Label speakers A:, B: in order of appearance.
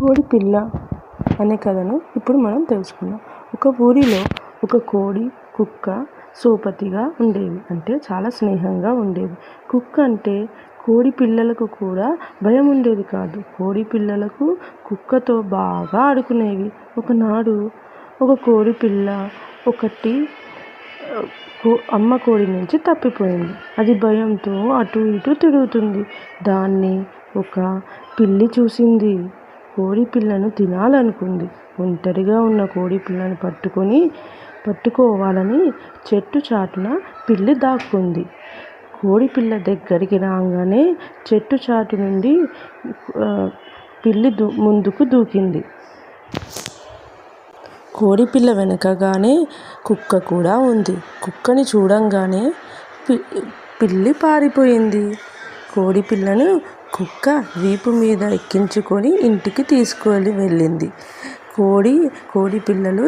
A: కోడి పిల్ల అనే కథను ఇప్పుడు మనం తెలుసుకుందాం. ఒక ఊరిలో ఒక కోడి కుక్క సోపతిగా ఉండేవి. అంటే చాలా స్నేహంగా ఉండేవి. కుక్క అంటే కోడి పిల్లలకు కూడా భయం ఉండేది కాదు. కోడి పిల్లలకు కుక్కతో బాగా ఆడుకునేవి. ఒకనాడు ఒక కోడి పిల్ల ఒకటి కో- అమ్మ కోడి నుంచి తప్పిపోయింది. అది భయంతో అటు ఇటు తిరుగుతుంది. దాన్ని ఒక పిల్లి చూసింది. కోడి పిల్లను తినాలనుకుంది. ఒంటరిగా ఉన్న కోడి పిల్లను పట్టుకొని పట్టుకోవాలని చెట్టు చాటున పిల్లి దాక్కుంది. కోడి పిల్ల దగ్గరికి రాగానే చెట్టు చాటు నుండి పిల్లి దూ ముందుకు దూకింది. కోడి పిల్ల వెనకగానే కుక్క కూడా ఉంది. కుక్కని చూడంగానే పిల్లి పారిపోయింది. కోడి పిల్లను కుక్క వీపు మీద ఎక్కించుకొని ఇంటికి తీసుకొని వెళ్ళింది. కోడి కోడి పిల్లలు